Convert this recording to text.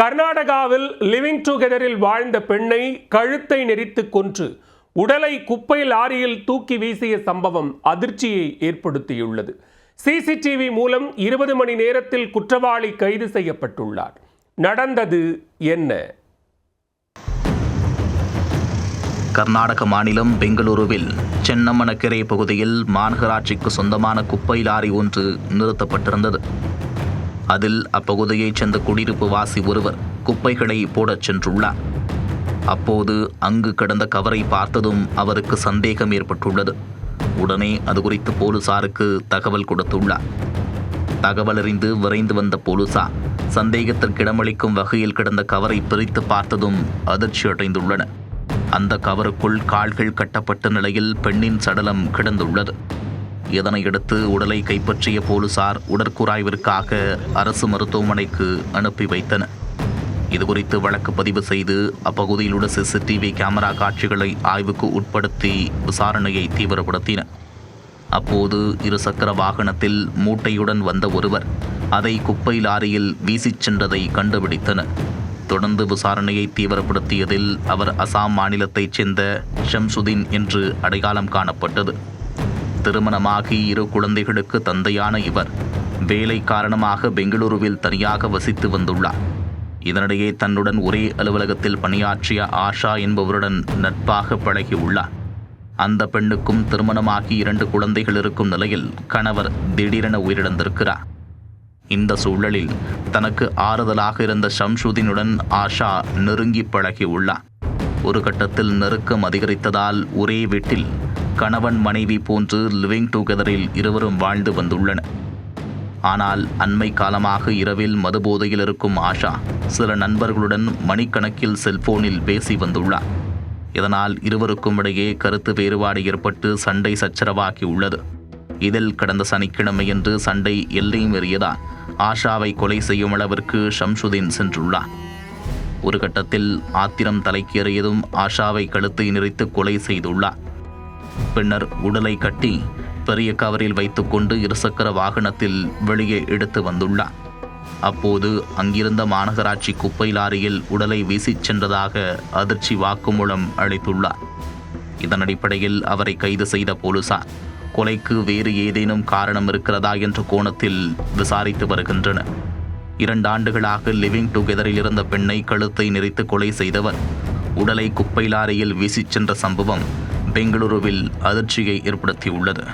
கர்நாடகாவில் லிவிங் டுகெதரில் வாழ்ந்த பெண்ணை கழுத்தை நெறித்து கொன்று உடலை குப்பை லாரியில் தூக்கி வீசிய சம்பவம் அதிர்ச்சியை ஏற்படுத்தியுள்ளது. சிசிடிவி மூலம் இருபது மணி நேரத்தில் குற்றவாளி கைது செய்யப்பட்டுள்ளார். நடந்தது என்ன? கர்நாடக மாநிலம் பெங்களூருவில் சென்னம்மனக்கரை பகுதியில் மாநகராட்சிக்கு சொந்தமான குப்பை லாரி ஒன்று நிறுத்தப்பட்டிருந்தது. அதில் அப்பகுதியைச் சேர்ந்த குடியிருப்பு வாசி ஒருவர் குப்பைகளை போடச் சென்றுள்ளார். அப்போது அங்கு கிடந்த கவரை பார்த்ததும் அவருக்கு சந்தேகம் ஏற்பட்டுள்ளது. உடனே அது குறித்து போலீசாருக்கு தகவல் கொடுத்துள்ளார். தகவல் அறிந்து விரைந்து வந்த போலீசார் சந்தேகத்திற்கு இடமளிக்கும் வகையில் கிடந்த கவரை பிரித்து பார்த்ததும் அதிர்ச்சி அடைந்துள்ளன அந்த கவருக்குள் கால்கள் கட்டப்பட்ட நிலையில் பெண்ணின் சடலம் கிடந்துள்ளது. இதனையடுத்து உடலை கைப்பற்றிய போலீசார் உடற்கூராய்விற்காக அரசு மருத்துவமனைக்கு அனுப்பி வைத்தனர் இதுகுறித்து வழக்கு பதிவு செய்து அப்பகுதியில் உள்ள சிசிடிவி கேமரா காட்சிகளை ஆய்வுக்கு உட்படுத்தி விசாரணையை தீவிரப்படுத்தினர் அப்போது இருசக்கர வாகனத்தில் மூட்டையுடன் வந்த ஒருவர் அதை குப்பை லாரியில் வீசிச் சென்றதை கண்டுபிடித்தனர் தொடர்ந்து விசாரணையை தீவிரப்படுத்தியதில் அவர் அசாம் மாநிலத்தைச் சேர்ந்த ஷம்சுதீன் என்று அடையாளம் காணப்பட்டது. திருமணமாகி இரு குழந்தைகளுக்கு தந்தையான இவர் வேலை காரணமாக பெங்களூருவில் தனியாக வசித்து வந்துள்ளார். இதனிடையே தன்னுடன் ஒரே அலுவலகத்தில் பணியாற்றிய ஆஷா என்பவருடன் நட்பாக பழகியுள்ளார். அந்த பெண்ணுக்கும் திருமணமாகி இரண்டு குழந்தைகள் இருக்கும் நிலையில் கணவர் திடீரென உயிரிழந்திருக்கிறார். இந்த சூழலில் தனக்கு ஆறுதலாக இருந்த ஷம்ஷுதீனுடன் ஆஷா நெருங்கி பழகியுள்ளார். ஒரு கட்டத்தில் நெருக்கம் அதிகரித்ததால் ஒரே வீட்டில் கணவன் மனைவி போன்று லிவிங் டுகெதரில் இருவரும் வாழ்ந்து வந்துள்ளனர். ஆனால் அண்மை காலமாக இரவில் மதுபோதையில் இருக்கும் ஆஷா சில நண்பர்களுடன் மணிக்கணக்கில் செல்போனில் பேசி வந்துள்ளார். இதனால் இருவருக்கும் இடையே கருத்து வேறுபாடு ஏற்பட்டு சண்டை சச்சரவாகி உள்ளது. இதில் கடந்த சனிக்கிழமையன்று சண்டை எல்லை மீறியதால் ஆஷாவை கொலை செய்யும் அளவிற்கு ஷம்சுதீன் சென்றுள்ளார். ஒரு கட்டத்தில் ஆத்திரம் தலைக்கேறியதும் ஆஷாவை கழுத்தை நிறைத்து கொலை செய்துள்ளார். பின்னர் உடலை கட்டி பெரிய கவரில் வைத்துக்கொண்டு இருசக்கர வாகனத்தில் வெளியே எடுத்து வந்துள்ளார் அப்போது அங்கிருந்த மாநகராட்சி குப்பை லாரியில் உடலை வீசிச் சென்றதாக அதிர்ச்சி வாக்குமூலம் அளித்துள்ளார். இதன் அடிப்படையில் அவரை கைது செய்த போலீசார் கொலைக்கு வேறு ஏதேனும் காரணம் இருக்கிறதா? என்ற கோணத்தில் விசாரித்து வருகின்றனர். இரண்டு ஆண்டுகளாக லிவிங் டுகெதரில் இருந்த பெண்ணை கழுத்தை நெறித்து கொலை செய்தவர் உடலை குப்பை லாரியில் வீசிச் சென்ற சம்பவம் பெங்களூருவில் அதிர்ச்சியை ஏற்படுத்தியுள்ளது.